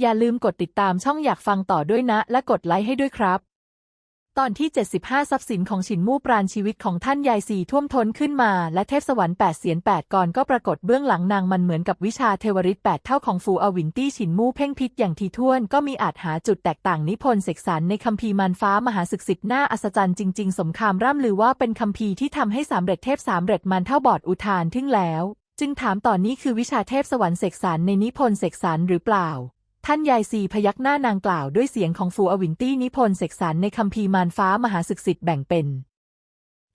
อย่าลืมกดติดตามช่องอยากฟังต่อด้วยนะ และกดไลค์ให้ด้วยครับ ตอนที่ 75 ทรัพย์สินของฉินมู่ปราณชีวิตของท่านยายซีท่วมท้นขึ้นมา และเทพสวรรค์แปดเสียนแปดกรก็ปรากฏเบื้องหลังนางมันเหมือนกับวิชาเทวริตแปดเท่าของฟูอวินตี้ฉินมู่เพ่งพิษอย่างทีท่วนก็มีอาจหาจุดแตกต่างนิพนธ์เสกสรรในคัมภีร์มันฟ้ามหาศึกษิทธิ์หน้าอัศจรรย์จริง ๆ สมคามร่ำลือว่าเป็นคัมภีร์ที่ทำให้สามเร็จเทพสามเร็จมันเท่าบอดอุทานทึ่งแล้ว จึงถามต่อนนี้คือวิชาเทพสวรรค์เสกสรรในนิพนธ์เสกสรรหรือเปล่า ท่านยายซีพยักหน้านางกล่าวด้วยเสียงของฟูอวินตี้นิพนธ์เสกสรรในคัมภีร์มารฟ้ามหาศึกสิทธิ์แบ่งเป็น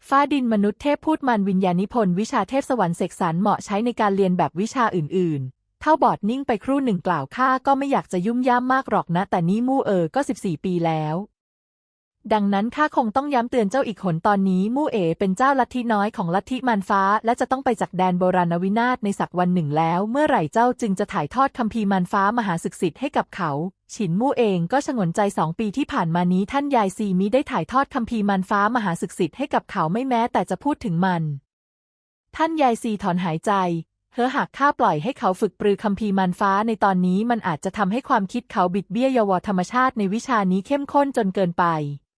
ฟ้าดินมนุษย์เทพพูดมันวิญญาณนิพนธ์วิชาเทพสวรรค์เสกสรรเหมาะใช้ในการเรียนแบบวิชาอื่น ๆ เท่าบอดนิ่งไปครู่หนึ่งกล่าวข้าก็ไม่อยากจะยุ่มย่ามมากหรอกนะ แต่นี่มู่เออก็ 14 ปีแล้ว ดังนั้นข้าคงต้องย้ำเตือนเจ้าอีกหนตอนนี้มู่เอ๋เป็นเจ้าลัทธิน้อยของลัทธิมารฟ้า และจะต้องไปจากแดนโบราณวินาศในสักวันหนึ่งแล้ว เมื่อไหร่เจ้าจึงจะถ่ายทอดคัมภีร์มารฟ้ามหาศึกษิทธิ์ให้กับเขา ฉินมู่เองก็ชงนใจสองปีที่ผ่านมานี้ท่านยายซีมิได้ถ่ายทอดคัมภีร์มารฟ้ามหาศึกษิทธิ์ให้กับเขาไม่แม้แต่จะพูดถึงมัน ท่านยายซีถอนหายใจเฮ้อหากข้าปล่อยให้เขาฝึกปรือคัมภีร์มันฟ้าในตอนนี้มันอาจจะทำให้ความคิดเขาบิดเบี้ยเยาวธรรมชาติในวิชานี้เข้มข้นจนเกินไป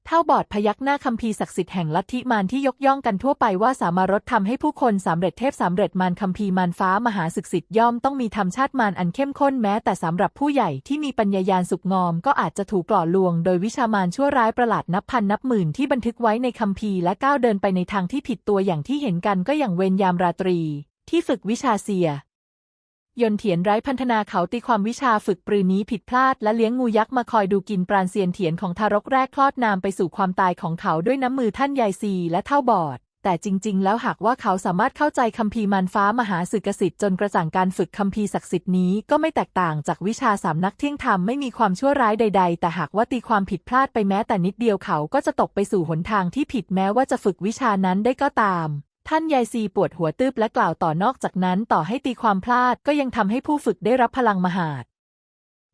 เท่าบอดพยักหน้าคัมภีร์ศักดิ์สิทธิ์แห่งลัทธิมารที่ยกย่องกันทั่วไปว่าสามารถทำให้ผู้คนสำเร็จเทพสำเร็จมารคัมภีมารฟ้ามหาศึกษิทธิ์ย่อมต้องมีธรรมชาติมารอันเข้มข้นแม้ แต่สำหรับผู้ใหญ่ที่มีปัญญายาณสุกงอม ก็อาจจะถูกหล่อลวง โดยวิชามารชั่วร้ายประหลาดนับพันนับหมื่นที่บันทึกไว้ในคัมภีร์และก้าวเดินไปในทางที่ผิดตัวอย่างที่เห็นกันก็อย่างเวรยามราตรี ที่ฝึกวิชาเสีย ยนเถียนไร้พันธนาเขาตีความวิชาฝึกปรือนี้ผิดพลาดและเลี้ยงงูยักษ์มาคอยดูกินปราณเซียนเถียนของทารกแรกคลอดนามไปสู่ความตายของเขาด้วยน้ำมือท่านยายซีและเท่าบอด แต่จริง ๆ แล้วหากว่าเขาสามารถเข้าใจคัมภีร์มันฟ้ามหาสึกสิทธิ์จนกระจ่างการฝึกคัมภีร์ศักดิ์สิทธิ์นี้ก็ไม่แตกต่างจากวิชาสามนักเที่ยงธรรมไม่มีความชั่วร้ายใด ๆ แต่หากว่าตีความผิดพลาดไปแม้แต่นิดเดียวเขาก็จะตกไปสู่หนทางที่ผิดแม้ว่าจะฝึกวิชานั้นได้ก็ตาม ท่านยายซีปวดหัวตืบและกล่าวต่อนอกจากนั้นต่อให้ตีความพลาดก็ยังทำให้ผู้ฝึกได้รับพลังมหาศ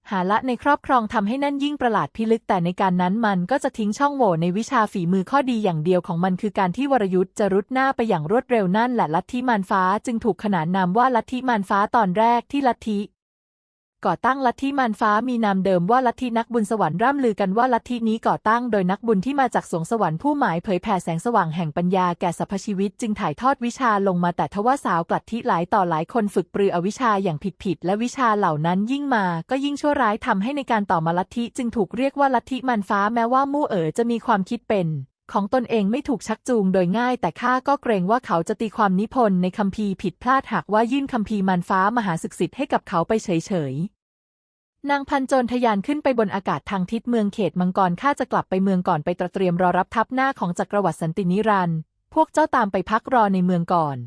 หาละในครอบครองทำให้นั่นยิ่งประหลาดพิลึกแต่ในการนั้นมันก็จะทิ้งช่องโหว่ในวิชาฝีมือข้อดีอย่างเดียวของมันคือการที่วรยุทธ์จะรุดหน้าไปอย่างรวดเร็วนั่นแหละลัทธิมารฟ้าจึงถูกขนานนามว่าลัทธิมารฟ้าตอนแรกที่ลัทธิ ก่อตั้งลัทธิมารฟ้ามีนามเดิมว่าลัทธินักบุญสวรรค์ร่ำลือกันว่าลัทธินี้ก่อตั้งโดยนักบุญที่มาจากสวงสวรรค์ผู้หมายเผยแผ่แสงสว่างแห่งปัญญาแก่สรรพชีวิตจึงถ่ายทอดวิชาลงมาแต่ทว่าสาวกลัทธิหลายต่อหลายคนฝึกปรืออวิชาอย่างผิดๆและวิชาเหล่านั้นยิ่งมาก็ยิ่งชั่วร้ายทำให้ในการต่อมาลัทธิจึงถูกเรียกว่าลัทธิมารฟ้าแม้ว่ามู่เอ๋อจะมีความคิดเป็น ของตนเองไม่ถูกชักจูงโดยง่าย แต่ข้าก็เกรงว่าเขาจะตีความนิพนธ์ในคัมภีร์ผิดพลาดหากว่ายื่นคัมภีร์มารฟ้ามหาศึกษิทธิ์ให้กับเขาไปเฉยๆ นางพันจนทยานขึ้นไปบนอากาศทางทิศเมืองเขตมังกรข้าจะกลับไปเมืองก่อนไปตระเตรียมรอรับทัพหน้าของจักรวรรดิสันตินิรันดร์พวกเจ้าตามไปพักรอในเมืองก่อน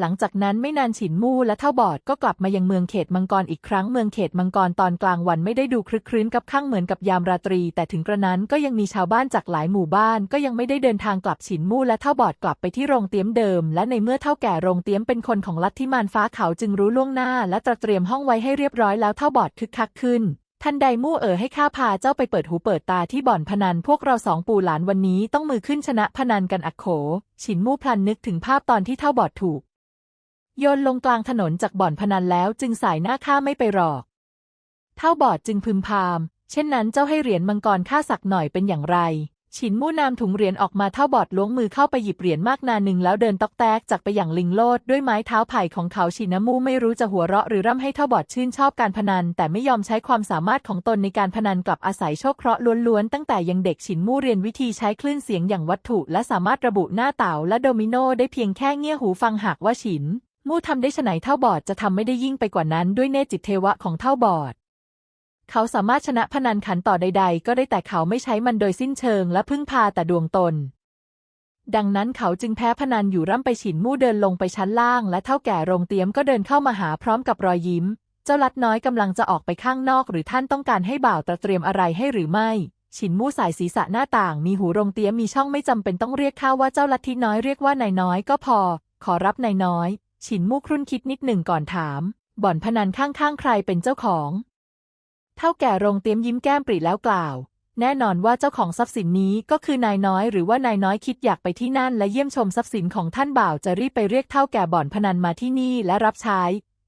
หลังจากนั้นไม่นานฉินมู่และเท่าบอดก็กลับมายังเมืองเขตมังกรอีกครั้งเมืองเขตมังกรตอนกลางวันไม่ได้ดูคลึกครื้นกับข้างเหมือนกับยามราตรี แต่ถึงกระนั้นก็ยังมีชาวบ้านจากหลายหมู่บ้าน ก็ยังไม่ได้เดินทางกลับฉินมู่และเท่าบอดกลับไปที่โรงเตี้ยมเดิม และในเมื่อเท่าแก่โรงเตี้ยมเป็นคนของลัทธิมารฟ้าเขาจึงรู้ล่วงหน้า และตระเตรียมห้องไว้ให้เรียบร้อยแล้วเท่าบอดคึกคักขึ้นทันใดมู่เอ๋อให้ข้าพาเจ้าไปเปิดหูเปิดตาที่บ่อนพนันพวกเราสองปู่หลานวันนี้ต้องมือขึ้นชนะพนันกันอักโข ฉินมู่พลันนึกถึงภาพตอนที่เท่าบอดถูก โยนลงกลางถนนจากบ่อนพนันแล้วจึงสายหน้าข้าไม่ไปหรอก เท่าบอดจึงพึมพาม เช่นนั้นเจ้าให้เหรียญมังกรข้าสักหน่อยเป็นอย่างไร ฉินมู่นำถุงเหรียญออกมาเท่าบอดล้วงมือเข้าไปหยิบเหรียญมากนาหนึ่งแล้วเดินตอกแตกจากไปอย่างลิงโลดด้วยไม้เท้าไผ่ของเขาฉินนมู่ไม่รู้จะหัวเราะหรือร่ำให้เท่าบอดชื่นชอบการพนัน แต่ไม่ยอมใช้ความสามารถของตนในการพนันกลับอาศัยโชคเคราะห์ล้วนๆตั้งแต่ยังเด็กฉินมู่เรียนวิธีใช้คลื่นเสียงอย่างวัตถุ และสามารถระบุหน้าเต่าและโดมิโนได้เพียงแค่เงี่ยหูฟังหากว่าฉิน มู่ทำได้ฉไหนเท่าบอดจะทำไม่ได้ยิ่งไปกว่านั้นด้วยเนจิตเทวะของเท่าบอด เขาสามารถชนะพนันขันต่อใด ๆ ก็ได้แต่เขาไม่ใช้มันโดยสิ้นเชิงและพึ่งพาแต่ดวงตน ดังนั้นเขาจึงแพ้พนันอยู่ร่ำไปฉินมู่เดินลงไปชั้นล่าง และเท่าแก่โรงเตี๊ยมก็เดินเข้ามาหาพร้อมกับรอยยิ้ม เจ้าลัดน้อยกำลังจะออกไปข้างนอก หรือท่านต้องการให้บ่าวตระเตรียมอะไรให้หรือไม่ฉินมู่สายศีรษะหน้าต่าง มีหูโรงเตี๊ยมมีช่องไม่จำเป็นต้องเรียกข้าว่าเจ้าลัทธิน้อยเรียกว่านายน้อยก็พอ ขอรับนายน้อย ฉินมู่ครุ่นคิดนิดหนึ่งก่อนถาม บ่อนพนันข้างๆใครเป็นเจ้าของ เท่าแก่โรงเตี๊ยมยิ้มแก้มปริแล้วกล่าว แน่นอนว่าเจ้าของทรัพย์สินนี้ก็คือนายน้อยหรือว่านายน้อยคิดอยากไปที่นั่น และเยี่ยมชมทรัพย์สินของท่านบ่าวจะรีบไปเรียกเท่าแก่บ่อนพนันมาที่นี่และรับใช้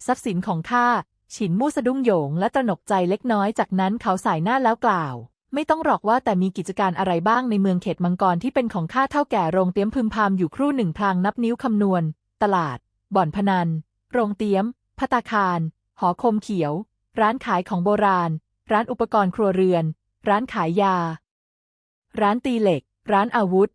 ทรัพย์สินของข้าฉินมู่สะดุ้งโหยงและตระหนกใจเล็กน้อยจากนั้นเขาสายหน้าแล้วกล่าว ไม่ต้องหรอกว่าแต่มีกิจการอะไรบ้างในเมืองเขตมังกรที่เป็นของข้าเท่าแก่โรงเตรียมพึมพำอยู่ครู่หนึ่งพลางนับนิ้วคำนวณ ตลาด บ่อนพนัน โรงเตี้ยม พัตาคาร หอคมเขียว ร้านขายของโบราณ ร้านอุปกรณ์ครัวเรือน ร้านขายยา ร้านตีเหล็ก ร้านอาวุธ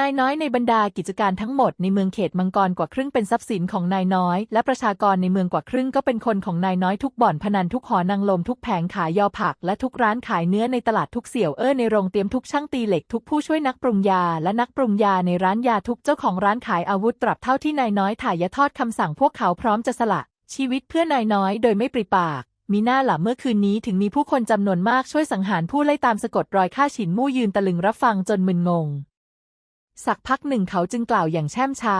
นายน้อยในบรรดากิจการทั้งหมดในเมืองเขตมังกรกว่าครึ่งเป็นทรัพย์สินของนายน้อย และประชากรในเมืองกว่าครึ่งก็เป็นคนของนายน้อยทุกบ่อนพนันทุกหอนางลมทุกแผงขายยอผัก และทุกร้านขายเนื้อในตลาดทุกเสี่ยวเอ้อในโรงเตรียมทุกช่างตีเหล็กทุกผู้ช่วยนักปรุงยา และนักปรุงยาในร้านยาทุกเจ้าของร้านขายอาวุธตรับเท่าที่นายน้อยถ่ายยะทอดคำสั่งพวกเขาพร้อมจะสละ ชีวิตเพื่อนายน้อยโดยไม่ปริปากมีหน้าหล่ะเมื่อคืนนี้ถึงมีผู้คนจำนวนมากช่วยสังหารผู้ไล่ตามสะกดรอยฆ่าฉินมู่ยืนตะลึงรับฟังจนมึนงง สักพักหนึ่งเขาจึงกล่าวอย่างแช่มช้า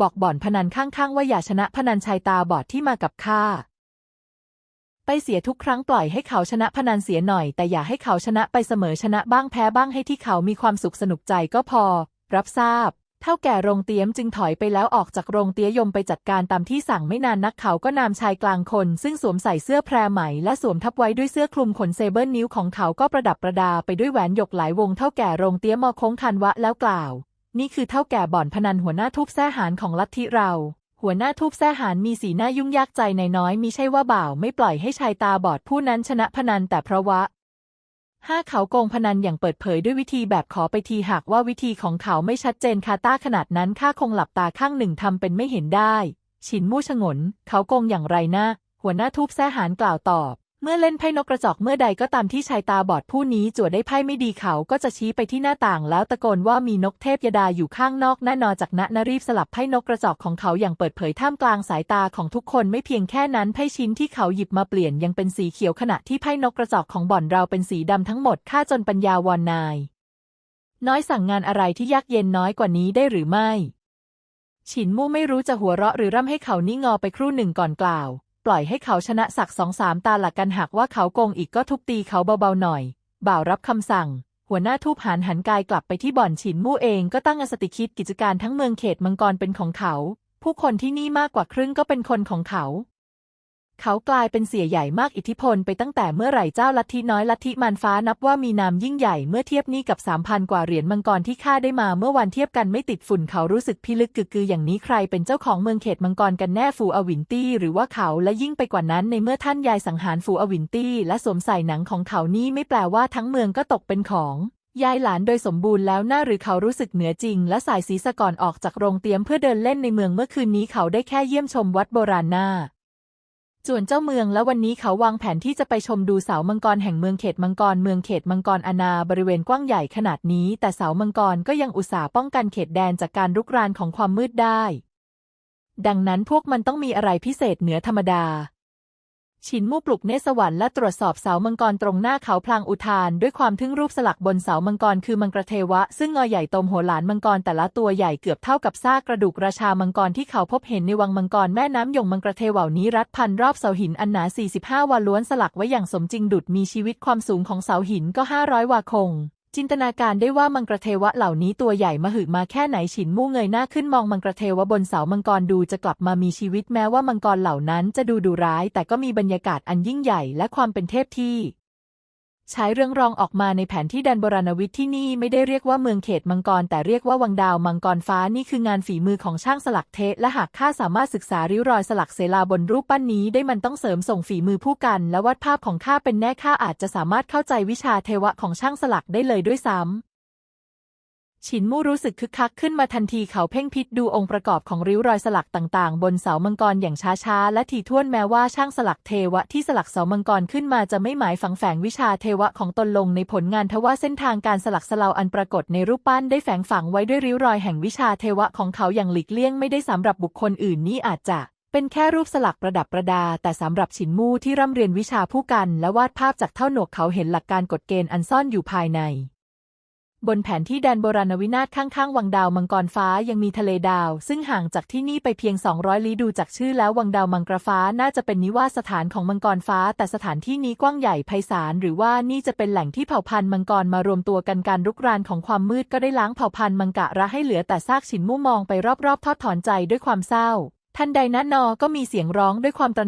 บอกบ่อนพนันข้างๆ ว่าอย่าชนะพนันชายตาบอดที่มากับข้าไปเสียทุกครั้งปล่อยให้เขาชนะพนันเสียหน่อย แต่อย่าให้เขาชนะไปเสมอชนะบ้างแพ้บ้างให้ที่เขามีความสุขสนุกใจก็พอ รับทราบ เท่าแก่โรงเตี้ยมจึงถอยไปแล้วออกจากโรงเตี้ยยมไปจัดการตามที่สั่งไม่นานนักเขาก็นำชายกลางคน ซึ่งสวมใส่เสื้อแพรไหม และสวมทับไว้ด้วยเสื้อคลุมขนเซเบิลนิ้วของเขาก็ประดับประดาไปด้วยแหวนหยกหลายวงเท่าแก่โรงเตี้ยมอโค้งคันวะแล้วกล่าว นี่คือเท่าแก่บ่อนพนันหัวหน้าทุบแซ่หานของลัทธิเรา หัวหน้าทุบแซ่หานมีสีหน้ายุ่งยากใจในน้อยมิใช่ว่าบ่าวไม่ปล่อยให้ชายตาบอดผู้นั้นชนะพนันแต่เพราะว่าห้าเขาโกงพนันอย่างเปิดเผยด้วยวิธีแบบขอไปทีหากว่าวิธีของเขาไม่ชัดเจนคาต้าขนาดนั้นข้าคงหลับตาข้างหนึ่งทำเป็นไม่เห็นได้ฉินมู่ชงน เขาโกงอย่างไรนะ หัวหน้าทุบแซ่หานกล่าวตอบ เมื่อเล่นไพ่นกกระจอกเมื่อใดก็ตามที่ชายตาบอดผู้นี้จั่วได้ไพ่ไม่ดีเขาก็จะชี้ไปที่หน้าต่างแล้วตะโกนว่ามีนกเทพยดาอยู่ข้างนอกแน่นอนจากนั้นรีบสลับไพ่นกกระจอกของเขาอย่างเปิดเผยท่ามกลางสายตาของทุกคนไม่เพียงแค่นั้นไพ่ชิ้นที่เขาหยิบมาเปลี่ยนยังเป็นสีเขียวขณะที่ไพ่นกกระจอกของบ่อนเราเป็นสีดำทั้งหมดฆ่าจนปัญญาวอนนาย น้อยสั่งงานอะไรที่ยากเย็นน้อยกว่านี้ได้หรือไม่ฉินมู่ไม่รู้จะหัวเราะหรือร่ำให้เขานิ่งงอไปครู่หนึ่งก่อนกล่าว ปล่อยให้เขาชนะสักสองสามตาหลักกันหากว่าเขาโกงอีกก็ทุบตีเขาเบาๆหน่อย บ่าวรับคำสั่ง หัวหน้าทูบหันหันกายกลับไปที่บ่อนฉินมู่เองก็ตั้งอสติคิดกิจการทั้งเมืองเขตมังกรเป็นของเขา ผู้คนที่นี่มากกว่าครึ่งก็เป็นคนของเขา เขากลายเป็นเสียใหญ่มากอิทธิพลไปตั้งแต่เมื่อไหร่เจ้าลัทธิน้อยลัทธิมันฟ้านับว่ามีนามยิ่งใหญ่เมื่อเทียบนี่กับสามพันกว่าเหรียญมังกรที่ข้าได้มาเมื่อวันเทียบกันไม่ติดฝุ่นเขารู้สึกพิลึกกึกกืออย่างนี้ใครเป็นเจ้าของเมืองเขตมังกรกันแน่ฟูอวินตี้หรือว่าเขาและยิ่งไปกว่านั้นในเมื่อท่านยายสังหารฟูอวินตี้และสวมใส่หนังของเขานี่ไม่แปลว่าทั้งเมืองก็ตกเป็นของยายหลานโดยสมบูรณ์แล้วหน้าหรือเขารู้สึกเหนือจริง และสายศีรษะก่อนออกจากโรงเตรียมเพื่อเดินเล่นในเมืองเมื่อคืนนี้เขาได้แค่เยี่ยมชมวัดโบราณหน้า ส่วนเจ้าเมืองและวันนี้เขาวางแผนที่จะไปชมดูเสามังกรแห่งเมืองเขตมังกรเมืองเขตมังกรอาณาบริเวณกว้างใหญ่ขนาดนี้ แต่เสามังกรก็ยังอุตส่าห์ป้องกันเขตแดนจากการรุกรานของความมืดได้ ดังนั้นพวกมันต้องมีอะไรพิเศษเหนือธรรมดา ชินมู่ปลุกเนสวรรค์และตรวจสอบเสามังกรตรงหน้าเขาพลางอุทาน ด้วยความทึ่งรูปสลักบนเสามังกรคือมังกรเทวะ ซึ่งงอใหญ่ตมหัวหลานมังกรแต่ละตัวใหญ่เกือบเท่ากับซากกระดูกราชามังกรที่เขาพบเห็นในวังมังกรแม่น้ำยงมังกรเทวานี้รัดพันรอบเสาหินอันหนา45วาล้วนสลักไว้อย่างสมจริงดุดมีชีวิตความสูงของเสาหินก็ 500 วาคง จินตนาการได้ว่ามังกรเทวะเหล่านี้ตัวใหญ่มหึมาแค่ไหนฉินมู่เงยหน้าขึ้นมองมังกรเทวะบนเสามังกรดูจะกลับมามีชีวิตแม้ว่ามังกรเหล่านั้นจะดูดุร้าย แต่ก็มีบรรยากาศอันยิ่งใหญ่และความเป็นเทพที่ ใช้เรื่องรองออกมาในแผนที่แดนบราณวิทย์ที่นี่ไม่ได้เรียกว่าเมืองเขตมังกร แต่เรียกว่าวังดาวมังกรฟ้านี่คืองานฝีมือของช่างสลักเทและหากข้าสามารถศึกษาริ้วรอยสลักเสลาบนรูปปั้นนี้ได้มันต้องเสริมส่งฝีมือผู้กัน และวาดภาพของข้าเป็นแน่ข้าอาจจะสามารถเข้าใจวิชาเทวะของช่างสลักได้เลยด้วยซ้ำ ฉินมู่รู้สึกคึกคักขึ้นมาทันทีเขาเพ่งพิษดูองค์ประกอบของริ้วรอยสลักต่างๆ บนเสามังกรอย่างช้าๆ และถี่ถ้วนแม้ว่าช่างสลักเทวะที่สลักเสามังกรขึ้นมาจะไม่หมายฝังแฝงวิชาเทวะของตนลงในผลงานทว่าเส้นทางการสลักสลาวอันปรากฏในรูปปั้นได้แฝงฝังไว้ด้วยริ้วรอยแห่งวิชาเทวะของเขาอย่างหลีกเลี่ยงไม่ได้สำหรับบุคคลอื่นนี่อาจจะเป็นแค่รูปสลักประดับประดา แต่สำหรับฉินมู่ที่ร่ำเรียนวิชาผู้กัน และวาดภาพจากเท่าหนวกเขาเห็นหลักการกฎเกณฑ์อันซ่อนอยู่ภายใน บนแผนที่แดนโบราณวินาศข้างๆ วังดาวมังกรฟ้ายังมีทะเลดาว ซึ่งห่างจากที่นี่ไปเพียง 200 ลี้ดูจากชื่อแล้ววังดาวมังกรฟ้าน่าจะเป็นนิวาสสถานของมังกรฟ้า แต่สถานที่นี้กว้างใหญ่ไพศาลหรือว่านี่จะเป็นแหล่งที่เผ่าพันธุ์มังกรมารวมตัวกันการรุกรานของความมืดก็ได้ล้างเผ่าพันธุ์มังกะระให้เหลือแต่ซากฉินมู่มองไปรอบๆทอดถอนใจด้วยความเศร้า ทันใดนั้นนอก็มีเสียงร้องด้วยความตระ